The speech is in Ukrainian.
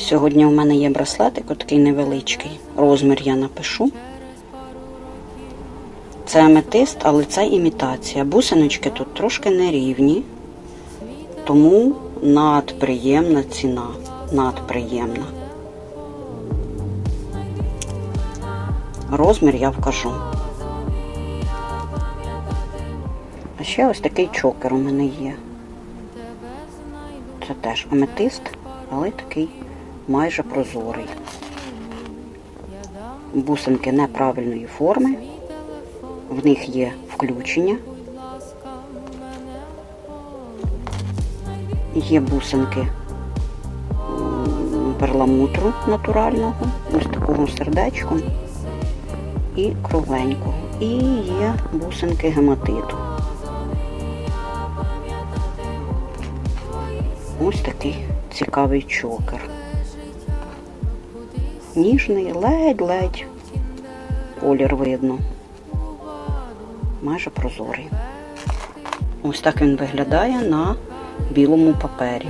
Сьогодні у мене є браслетик, такий невеличкий. Розмір я напишу. Це аметист, але це імітація. Бусиночки тут трошки нерівні, тому надприємна ціна. Надприємна. Розмір я вкажу. А ще ось такий чокер у мене є. Це теж аметист, але такий майже прозорий. Бусинки неправильної форми. В них є включення. Є бусинки перламутру натурального, ось такого сердечком і кругленького. І є бусинки гематиту. Ось такий цікавий чокер. Ніжний, ледь-ледь колір видно. Майже прозорий. Ось так він виглядає на білому папері.